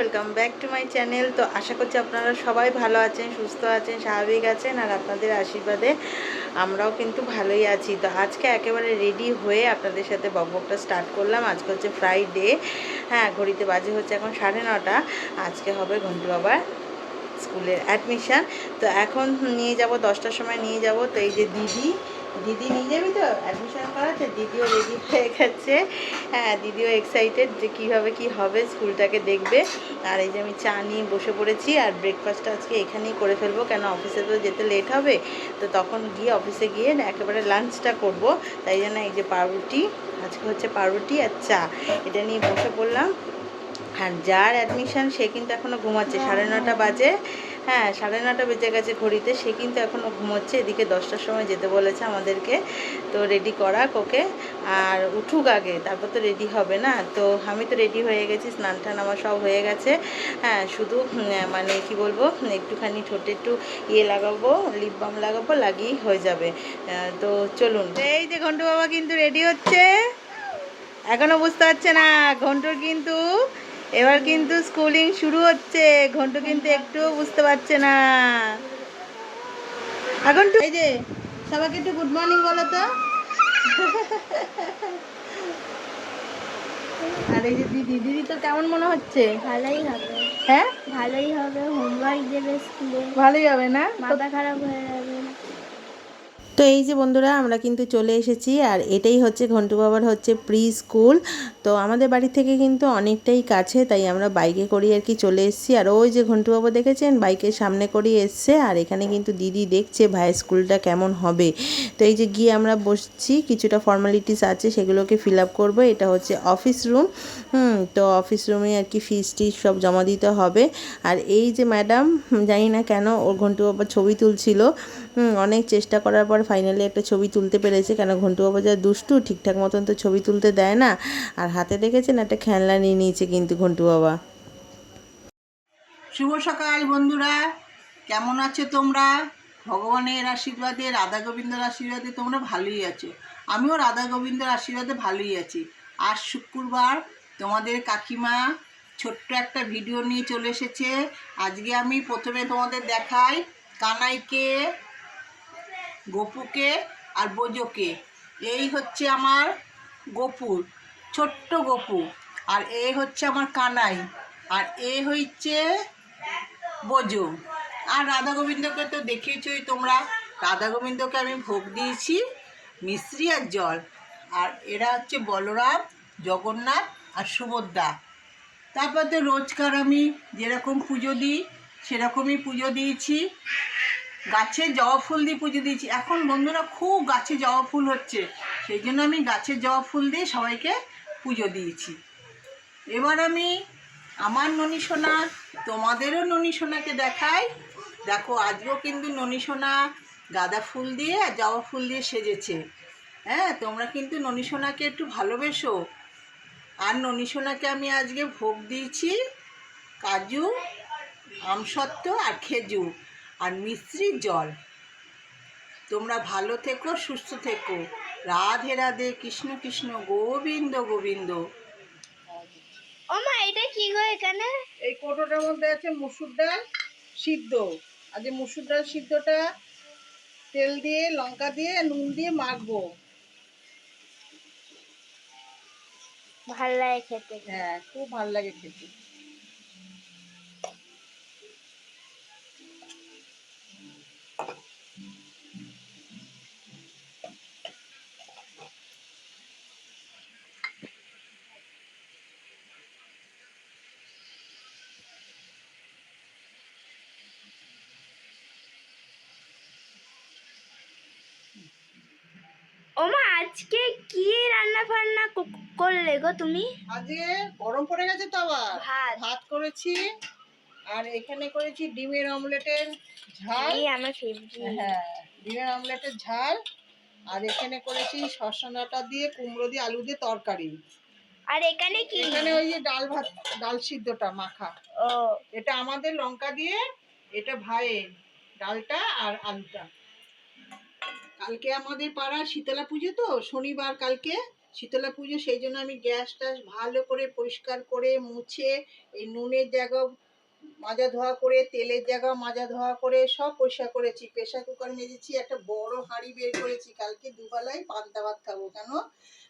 Welcome back to my channel তো আশা করছি আপনারা সবাই ভালো আছেন, সুস্থ আছেন, স্বাভাবিক আছেন, আর আপনাদের আশীর্বাদে আমরাও কিন্তু ভালোই আছি। তো আজকে একেবারে রেডি হয়ে আপনাদের সাথে বকবকটা স্টার্ট করলাম। আজকে হচ্ছে ফ্রাইডে হ্যাঁ ঘড়িতে বাজে হচ্ছে এখন সাড়ে নটা। আজকে হবে ঘন্টু বাবার স্কুলের অ্যাডমিশান তো এখন নিয়ে যাব, দশটার সময় নিয়ে যাব। তো এই যে দিদি দিদি নিয়ে যাবি তো অ্যাডমিশন করাতে দিদিও রেডি হয়ে গেছে। হ্যাঁ দিদিও এক্সাইটেড যে কীভাবে কি হবে, স্কুলটাকে দেখবে। আর এই যে আমি চা নিয়ে বসে পড়েছি, আর ব্রেকফাস্টটা আজকে এখানেই করে ফেলব, কেন অফিসে তো যেতে লেট হবে? তো তখন গিয়ে অফিসে গিয়ে একেবারে লাঞ্চটা করব। তাই জন্য এই যে পাউরুটি, আজকে হচ্ছে পাউরুটি আর চা। এটা নিয়ে বসে পড়লাম। আর যার অ্যাডমিশন সে কিন্তু এখনও ঘুমাচ্ছে, সাড়ে নটা বাজে। হ্যাঁ সাড়ে নটা বেজে গেছে ঘড়িতে। সে কিন্তু এখনও ঘুমোচ্ছে। এদিকে দশটার সময় যেতে বলেছে আমাদেরকে। তো রেডি করা ওকে। আর উঠুক আগে, তারপর তো রেডি হবে না। তো আমি তো রেডি হয়ে গেছি, স্নান টান আমার সব হয়ে গেছে। হ্যাঁ শুধু মানে কি বলব, একটুখানি ঠোঁটে একটু ইয়ে লাগাবো লিপ বাম লাগাবো, লাগিয়েই হয়ে যাবে। তো চলুন। এই যে ঘন্টু বাবা কিন্তু রেডি হচ্ছে। এখনও বুঝতে পারছে না, ঘন্টুর কিন্তু এবার কিন্তু স্কুলিং শুরু হচ্ছে। ঘন্টু কিন্তু একটুও বুঝতে পারছে না। এখন তো এই যে সবাইকে একটু গুড মর্নিং বলো তো। আর এই যে দিদি দিদি তো কেমন মনে হচ্ছে? ভালোই হবে। হ্যাঁ? ভালোই হবে হোমওয়ার্ক দেবে স্কুলে ভালোই হবে না? মাথা খারাপ হয়ে যাবে। তো এই যে বন্ধুরা, আমরা কিন্তু চলে এসেছি আর এটাই হচ্ছে ঘন্টু বাবার হচ্ছে প্রি স্কুল তো আমাদের বাড়ি থেকে কিন্তু অনেকটাই কাছে, তাই আমরা বাইকে করি আর কি চলে এসেছি। আর ওই যে ঘন্টু বাবা দেখেছেন বাইকের সামনে করেই এসছে আর এখানে কিন্তু দিদি দেখছে ভাই, স্কুলটা কেমন হবে। তো এই যে গিয়ে আমরা বসছি, কিছুটা ফর্মালিটিস আছে, সেগুলোকে ফিল আপ করব। এটা হচ্ছে অফিস রুম হুম, তো অফিস রুমে আর কি ফিস টিস সব জমা দিতে হবে। আর এই যে ম্যাডাম জানি না কেন, ওর ঘন্টু বাবার ছবি তুলছিল। অনেক চেষ্টা করার পর ফাইনালি একটা ছবি তুলতে পেরেছে। কেন ঘন্টু বাবা যা দুষ্টু, ঠিকঠাক মতন তো ছবি তুলতে দেয় না। আর হাতে দেখেছেন একটা খেলনা নিয়ে নিয়েছে কিন্তু ঘন্টু বাবা। শুভ সকাল বন্ধুরা, কেমন আছো তোমরা? ভগবানের আশীর্বাদে, রাধা গোবিন্দর আশীর্বাদে তোমরা ভালোই আছো। আমিও রাধা গোবিন্দর আশীর্বাদে ভালোই আছি। আজ শুক্রবার তোমাদের কাকিমা ছোট্ট একটা ভিডিও নিয়ে চলে এসেছে। আজকে আমি প্রথমে তোমাদের দেখাই কানাইকে গপুকে আর বোজোকে। এই হচ্ছে আমার গপুর, ছোট্ট গপু। আর এ হচ্ছে আমার কানাই। আর এ হচ্ছে বোজো। আর রাধা গোবিন্দকে তো দেখেছই তোমরা। রাধা গোবিন্দকে আমি ভোগ দিয়েছি মিশ্রি আর জল। আর এরা হচ্ছে বলরাম, জগন্নাথ আর সুভদ্রা। তারপর তো রোজকার আমি যেরকম পুজো দিই, সেরকমই পুজো দিয়েছি। গাছে জবা ফুল দিয়ে পুজো দিয়েছি। এখন বন্ধুরা খুব গাছে জবা ফুল হচ্ছে। সেই জন্য আমি গাছে জবা ফুল দিয়ে সবাইকে পুজো দিয়েছি। এবার আমি আমার ননী সোনা, তোমাদেরও ননী সোনাকে দেখাই। দেখো, আজকেও কিন্তু ননী সোনা গাঁদা ফুল দিয়ে আর জবা ফুল দিয়ে সেজেছে। হ্যাঁ তোমরা কিন্তু ননী সোনাকে একটু ভালোবেসো। আর ননী সোনাকে আমি আজকে ভোগ দিয়েছি কাজু, আমসত্ত্ব আর খেজুর। আর মিশ্রির জল। তোমরা ভালো থেকো সুস্থ থেকো। রাধে রাধে কৃষ্ণ কৃষ্ণ গোবিন্দ গোবিন্দ। ও মা এটা কি গো এখানে? এই কোটোটার মধ্যে আছে মুসুর ডাল সিদ্ধ। আজ মুসুর ডাল সিদ্ধটা তেল দিয়ে লঙ্কা দিয়ে নুন দিয়ে মাখবো। ভালো লাগে খেতে। হ্যাঁ খুব ভালো লাগে খেতে। ও মা আজকে কি রান্না ফান্না করলে গো তুমি? আজকে গরম পড়ে গেছে তো আবার। ভাত। করেছি আর এখানে করেছি ডিমের অমলেটের ঝাল। এই আমার ফেভারিট হ্যাঁ ডিমের অমলেটের ঝাল। আর এখানে করেছি শসা ডাঁটা দিয়ে কুমড়ো দিয়ে আলু দিয়ে তরকারি। আর এখানে কি? এখানে ওই যে ডাল ভাত ডাল সিদ্ধটা মাখা। ও। এটা আমাদের লঙ্কা দিয়ে এটা ভাইয়ের ডালটা আর আলুটা। কালকে আমাদের পাড়ার শীতলা পুজো তো, শনিবার কালকে শীতলা পুজো, সেই জন্য আমি গ্যাস ট্যাস ভালো করে পরিষ্কার করে মুছে এই নুনের জায়গা, মাজা ধোয়া করে, তেলের জায়গা মাজা ধোয়া করে সব পরিষ্কার করেছি। প্রেশার কুকার মেজেছি, একটা বড় হাঁড়ি বের করেছি। কালকে দুবেলায় পান্তা ভাত খাব কেন?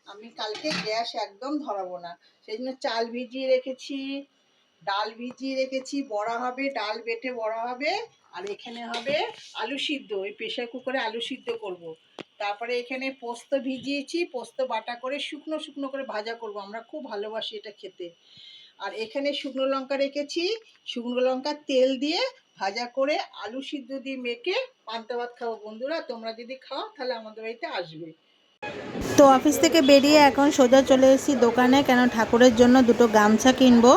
আমি কালকে গ্যাস একদম ধরাবো না। সেই জন্য চাল ভিজিয়ে রেখেছি, ডাল ভিজিয়ে রেখেছি, বড়া হবে, ডাল বেটে বড়া হবে। আর এখানে হবে আলু সিদ্ধ, ওই প্রেশার কুকারে আলু সিদ্ধ করব। তারপরে এখানে পোস্ত ভিজিয়েছি, পোস্ত বাটা করে শুকনো শুকনো করে ভাজা করব, আমরা খুব ভালোবাসি এটা খেতে। আর এখানে শুকনো লঙ্কা রেখেছি, শুকনো লঙ্কা তেল দিয়ে ভাজা করে আলু সিদ্ধ দিয়ে মেখে পান্তা ভাত খাব। বন্ধুরা, তোমরা যদি খাও, তাহলে আমাদের বাড়িতে আসবে। তো অফিস থেকে বেরিয়ে এখন সোজা চলে এসেছি দোকানে, কেন ঠাকুরের জন্য দুটো গামছা কিনবো।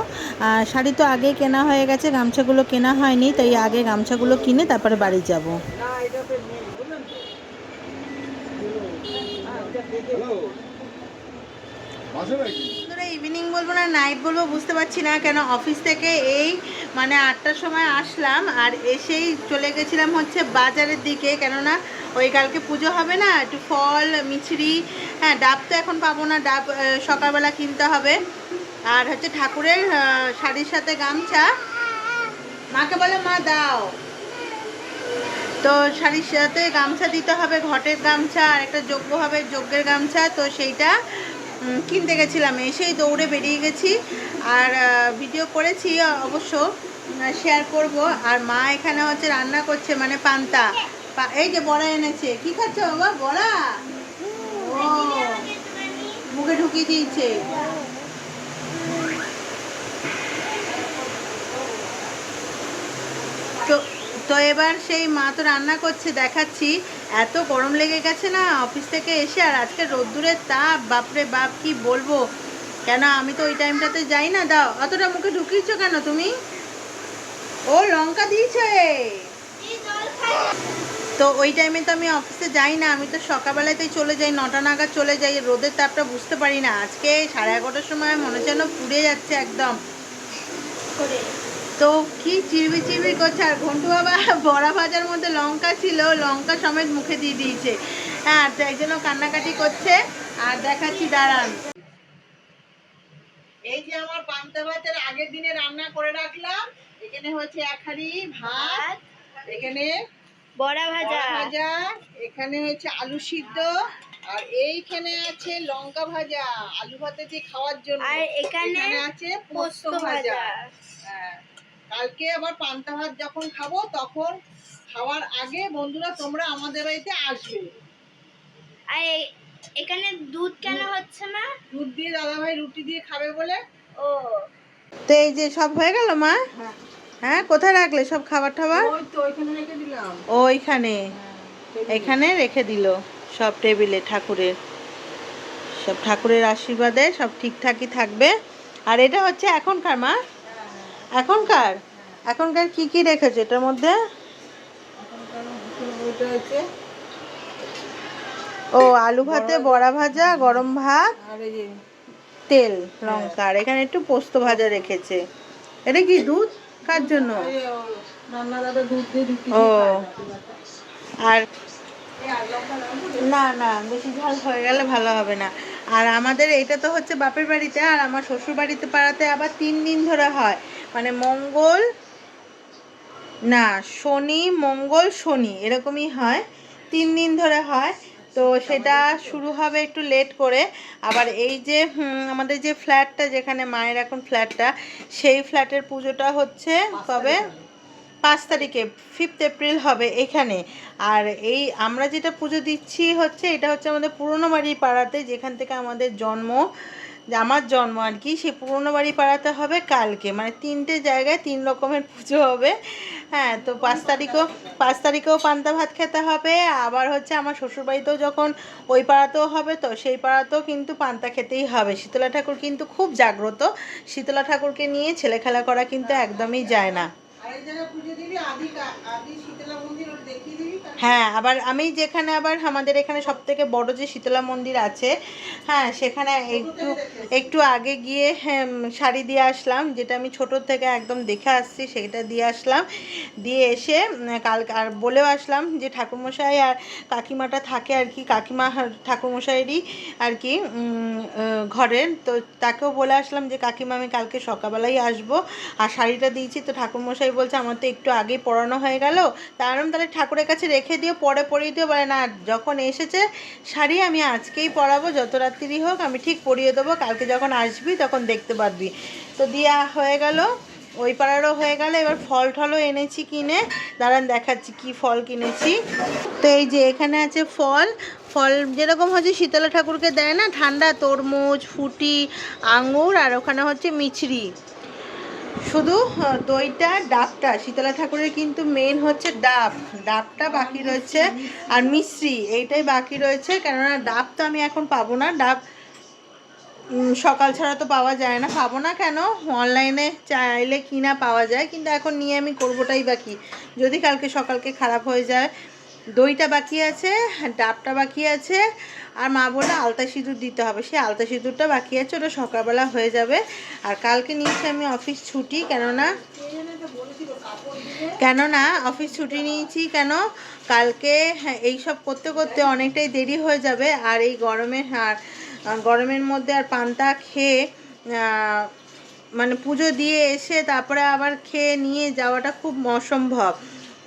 শাড়ি তো আগে কেনা হয়ে গেছে, গামছাগুলো কেনা হয়নি, তাই আগে গামছাগুলো কিনে তারপরে বাড়ি যাব। ইভিনিং বলব না নাইট বলব, বুঝতে পারছি না, কেন অফিস থেকে এই মানে আটটার সময় আসলাম, আর এসেই চলে গেছিলাম হচ্ছে বাজারের দিকে, কেননা ওই কালকে পুজো হবে না, একটু ফল, মিছরি হ্যাঁ ডাব তো এখন পাবো না, ডাব সকালবেলা কিনতে হবে, আর হচ্ছে ঠাকুরের শাড়ির সাথে গামছা। মাকে বলে, মা, দাও। তো শাড়ির সাথে গামছা দিতে হবে, ঘটের গামছা, আর একটা যজ্ঞ হবে, যজ্ঞের গামছা, তো সেইটা কিনতে গেছিলাম, এসেই দৌড়ে বেরিয়ে গেছি। আর ভিডিও করেছি অবশ্য শেয়ার করব। আর মা এখানে হচ্ছে রান্না করছে মানে পান্তা। এই যে বড়া এনেছে। কি খাচ্ছ বাবা? বড়া? ও, মুখে ঢুকিয়ে দিয়েছে। তো তো এবার সেই মা তো রান্না করছে, দেখাচ্ছি। এত গরম লেগে গেছে না অফিস থেকে এসে আর আজকে রোদ্দুরের তাপ, বাপরে বাপ, কি বলব? কেন আমি তো ওই টাইমটাতে যাই না? দাও, অতটা মুখে ঢুকিয়েছো কেন তুমি? ও, লঙ্কা দিয়েছে তো ওই টাইমে তো আমি অফিসে যাই না, আমি তো সকালবেলাতেই চলে যাই, নটা নাগাদ চলে যাই, রোদের তাপটা বুঝতে পারি না। আজকে সাড়ে এগারোটার সময় মনে যেন পুড়ে যাচ্ছে একদম। তো কি চিরবি চিরবি করছে? আর ঘন্টু বাবা বড়া ভাজার মধ্যে লঙ্কা ছিল লঙ্কা সমেত মুখে দিয়ে দিয়েছে। হ্যাঁ তো এই জন্য কান্নাকাটি করছে। আর দেখাচ্ছি দাঁড়ান। এই যে আমার পান্তা ভাতের আগের দিনে রান্না করে রাখলাম এখানে হচ্ছে এক হাঁড়ি ভাত। এখানে বড়া ভাজা। ভাজা এখানে হচ্ছে আলু সিদ্ধ আর এইখানে আছে লঙ্কা ভাজা আলু ভাতে যে খাওয়ার জন্য আর এখানে আছে পোস্ত ভাজা। হ্যাঁ। কালকে আবার পান্তা ভাত যখন খাব তখন খাওয়ার আগে বন্ধুরা তোমরা আমাদের বাড়িতে আসবে। আর এখানে দুধ কেন হচ্ছে না? দুধ দিয়ে দাদাভাই রুটি দিয়ে খাবে বলে। ও। তো এই যে সব হয়ে গেল মা? হ্যাঁ। হ্যাঁ কোথায় রাখলে সব খাবার টাবার ওই তো ওইখানে রেখে দিলাম। ওইখানে এখানে। রেখে দিল। সব টেবিলে ঠাকুরের সব ঠাকুরের আশীর্বাদে সব ঠিকঠাকই থাকবে। আর এটা হচ্ছে এখনকার মা? এখনকার? এখনকার কি কি রেখেছে এটার মধ্যে? ও আলু ভাতে বড়া ভাজা গরম ভাত তেল লঙ্কা আর এখানে একটু পোস্ত ভাজা রেখেছে। এটা কি দুধ? কার জন্য? ও। আর না না, বেশি ঝাল হয়ে গেলে ভালো হবে না। আর আমাদের এটা তো হচ্ছে বাপের বাড়িতে, আর আমার শ্বশুর বাড়িতে পাড়াতে আবার তিন দিন ধরে হয়। মানে মঙ্গল, না, শনি, মঙ্গল, শনি, এরকমই হয়। তিন দিন ধরে হয়। তো সেটা শুরু হবে একটু লেট করে। আবার এই যে আমাদের যে ফ্ল্যাটটা যেখানে মায়ের এখন ফ্ল্যাটটা সেই ফ্ল্যাটের পুজোটা হচ্ছে কবে? পাঁচ তারিখে ফিফথ এপ্রিল হবে এখানে। আর এই আমরা যেটা পুজো দিচ্ছি হচ্ছে, এটা হচ্ছে আমাদের পুরনো বাড়ি পাড়াতে, যেখান থেকে আমাদের জন্ম, আমার জন্ম আর কি, সেই পুরনো বাড়ি পাড়াতে হবে কালকে। মানে তিনটে জায়গায় তিন রকমের পুজো হবে। হ্যাঁ তো পাঁচ তারিখও, পাঁচ তারিখেও পান্তা ভাত খেতে হবে। আবার হচ্ছে আমার শ্বশুরবাড়িতেও যখন ওই পাড়াতেও হবে, তো সেই পাড়াতেও কিন্তু পান্তা খেতেই হবে। শীতলা ঠাকুর কিন্তু খুব জাগ্রত। শীতলা ঠাকুরকে নিয়ে ছেলে খেলা করা কিন্তু একদমই যায় না। আর জায়গায় পুজো দিবি আদি আদি শীতলা মন্দির ওটা দেখিয়ে দিবি তারপর হ্যাঁ আবার আমি যেখানে আবার আমাদের এখানে সব থেকে বড় যে শীতলা মন্দির আছে হ্যাঁ সেখানে একটু একটু আগে গিয়ে হ্যাঁ, শাড়ি দিয়ে আসলাম যেটা আমি ছোট থেকে একদম দেখে আসছি সেটা দিয়ে আসলাম দিয়ে এসে কাল আর বলেও আসলাম যে ঠাকুরমশাই আর কাকিমাটা থাকে আর কি কাকিমা আর ঠাকুরমশাইয়েরই আর কি ঘরের তো তাকেও বলে আসলাম যে কাকিমা আমি কালকে সকালবেলাই আসব। আর শাড়িটা দিয়েছি তো ঠাকুরমশাই বলছে আমার তো একটু আগেই পড়ানো হয়ে গেল। তার তাহলে ঠাকুরের কাছে রেখে দিও, পরে পরিয়ে দিও, বলে, না, যখন এসেছে শাড়ি আমি আজকেই পরাবো, যত রাত্রি হোক, আমি ঠিক পরিয়ে দেবো, কালকে যখন আসবি তখন দেখতে পারবি। তো দিয়া হয়ে গেল, ওই পাড়ারও হয়ে গেল, এবার ফল টলও এনেছি কিনে, দাঁড়ান দেখাচ্ছি কি ফল কিনেছি। তো এই যে এখানে আছে ফল ফল যেরকম হচ্ছে শীতলা ঠাকুরকে দেয় না, ঠান্ডা তরমুজ, ফুটি, আঙুর, আর ওখানে হচ্ছে মিছরি। শুধু দইটা, ডাবটা, শীতলা ঠাকুরের কিন্তু মেন হচ্ছে ডাব। ডাবটা বাকি রয়েছে আর মিশ্রি, এইটাই বাকি রয়েছে। কেননা ডাব তো আমি এখন পাবো না। ডাব সকাল ছাড়া তো পাওয়া যায় না। পাবো না কেন? অনলাইনে চাইলে কিনা পাওয়া যায়। কিন্তু এখন নিয়ে আমি করবোটাই বাকি যদি কালকে সকালকে খারাপ হয়ে যায় দইটা বাকি আছে ডাবটা বাকি আছে। আর মা বলে আলতা সিঁদুর দিতে হবে। সেই আলতা সিঁদুরটা বাকি আছে ওটা সকালবেলা হয়ে যাবে। আর কালকে নিয়েছি আমি অফিস ছুটি কেননা কেননা অফিস ছুটি নিয়েছি কেন? কালকে হ্যাঁ, এইসব করতে করতে অনেকটাই দেরি হয়ে যাবে। আর এই গরমে আর গরমের মধ্যে আর পান্তা খেয়ে মানে পুজো দিয়ে এসে তারপরে আবার খেয়ে নিয়ে যাওয়াটা খুব অসম্ভব।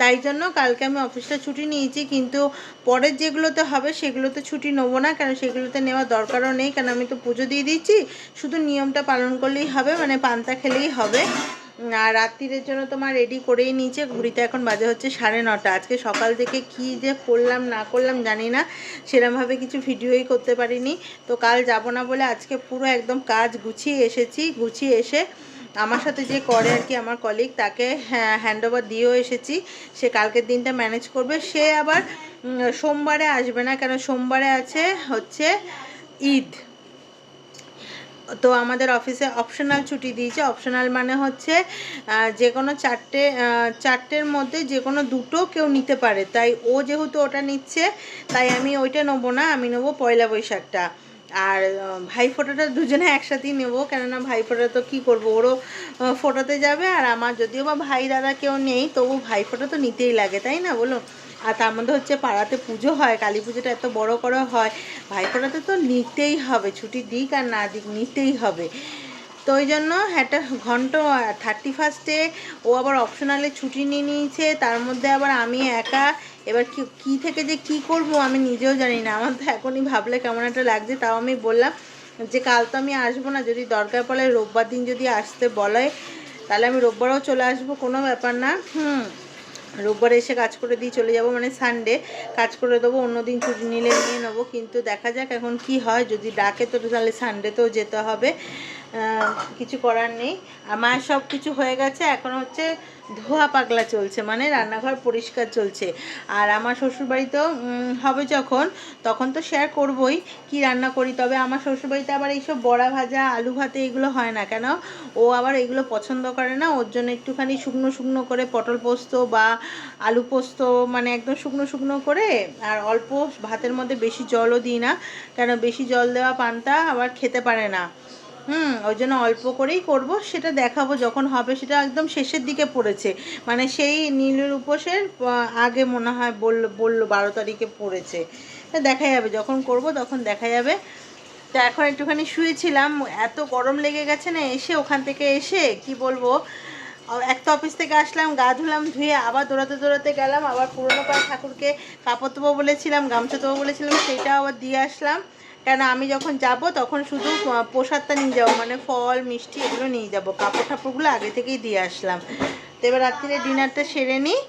তাই জন্য কালকে আমি অফিসটা ছুটি নিয়েছি, কিন্তু পরের যেগুলোতে হবে সেগুলোতে ছুটি নেব না কারণ সেগুলোতে নেওয়ার দরকারও নেই কারণ আমি তো পুজো দিয়ে দিচ্ছি, শুধু নিয়মটা পালন করলেই হবে মানে পান্তা খেলেই হবে। আর রাত্রিরের জন্য তোমার রেডি করেই নিয়েছে ঘুড়িতে এখন বাজে হচ্ছে সাড়ে নটা, আজকে সকাল থেকে কি যে করলাম না করলাম জানি না, সেরমভাবে কিছু ভিডিওই করতে পারিনি, তো কাল যাব না বলে আজকে পুরো একদম কাজ গুছিয়ে এসেছি, গুছিয়ে এসে আমার সাথে যে করে আর কি আমার কলিগ তাকে হ্যান্ড ওভার দিয়েও এসেছি। সে কালকের দিনটা ম্যানেজ করবে। সে আবার সোমবারে আসবে না, কেন সোমবারে আছে হচ্ছে ঈদ। তো আমাদের অফিসে অপশনাল ছুটি দিয়েছে। অপশনাল মানে হচ্ছে যে কোনো চারটে চারটের মধ্যে যে কোনো দুটো কেউ নিতে পারে। তাই ও যেহেতু ওটা নিচ্ছে, তাই আমি ওইটা নেব না, আমি নেব পয়লা বৈশাখটা। আর ভাই ফোটাটা দুজনে একসাথেই নেব। কেননা ভাই ফোটা তো কী করব? ওরও ফোটাতে যাবে আর আমার যদিও বা ভাই দাদা কেউ নেই, তবু ভাই ফোটা তো নিতেই লাগে, তাই না বলো? আর তার মধ্যে হচ্ছে পাড়াতে পুজো হয়, কালী পুজোটা এত বড় করে হয় ভাই ফোটাতে তো নিতেই হবে ছুটি দিক আর না দিক নিতেই হবে। তো ওই জন্য একটা ঘন্ট থার্টি ফার্স্টে ও আবার অপশনালে ছুটি নিয়ে নিয়েছে। তার মধ্যে আবার আমি একা। এবার কি, কী থেকে যে কি করব আমি নিজেও জানি না। আমার তো এখনই ভাবলে কেমন একটা লাগছে। তাও আমি বললাম যে, কাল তো আমি আসব না। যদি দরকার পড়ে রোববার দিন যদি আসতে বলে, তাহলে আমি রোববারও চলে আসব। কোনো ব্যাপার না। হুম। রোববার এসে কাজ করে দিয়ে চলে যাব মানে সানডে কাজ করে দেবো, অন্য দিন ছুটি নিলে নিয়ে নেব, কিন্তু দেখা যাক এখন কি হয়, যদি ডাকে তো তাহলে সানডেতেও যেতে হবে। কিছু করার নেই। আর মায়ের সব কিছু হয়ে গেছে, এখন হচ্ছে ধোয়া পাগলা চলছে মানে রান্নাঘর পরিষ্কার চলছে। আর আমার শ্বশুরবাড়িতেও উম, হবে যখন তখন তো শেয়ার করবই কি রান্না করি। তবে আমার শ্বশুরবাড়িতে আবার এইসব বড়া ভাজা আলু ভাতে এগুলো হয় না কেন? ও আবার এগুলো পছন্দ করে না ওর জন্য একটুখানি শুকনো শুকনো করে পটল পোস্ত বা আলু পোস্ত মানে একদম শুকনো শুকনো করে আর অল্প ভাতের মধ্যে বেশি জলও দিই না কেন বেশি জল দেওয়া পান্তা আবার খেতে পারে না। হুম ওই জন্য অল্প করেই করব। সেটা দেখাবো যখন হবে। সেটা একদম শেষের দিকে পড়েছে। মানে সেই নীলের উপোসের আগে মনে হয় বলল বলল বারো তারিখে পড়েছে। দেখা যাবে যখন করব তখন দেখা যাবে। তা এখন একটুখানি শুয়েছিলাম। এত গরম লেগে গেছে না এসে ওখান থেকে এসে কি বলব আহ, এক তো অফিস থেকে আসলাম গা ধুলাম ধুয়ে আবার দৌড়াতে দৌড়াতে গেলাম। আবার পুরনো পাড়া ঠাকুরকে কাপড় দেবো বলেছিলাম গামছা দেবো বলেছিলাম সেইটাও আবার দিয়ে আসলাম। কেন আমি যখন যাব তখন শুধু প্রসাদটা নিয়ে যাব মানে ফল, মিষ্টি এগুলো নিয়ে যাব। কাপড় টাপড়গুলো আগে থেকেই দিয়ে আসলাম। তো এবার রাত্রিরে ডিনারটা সেরে নিই।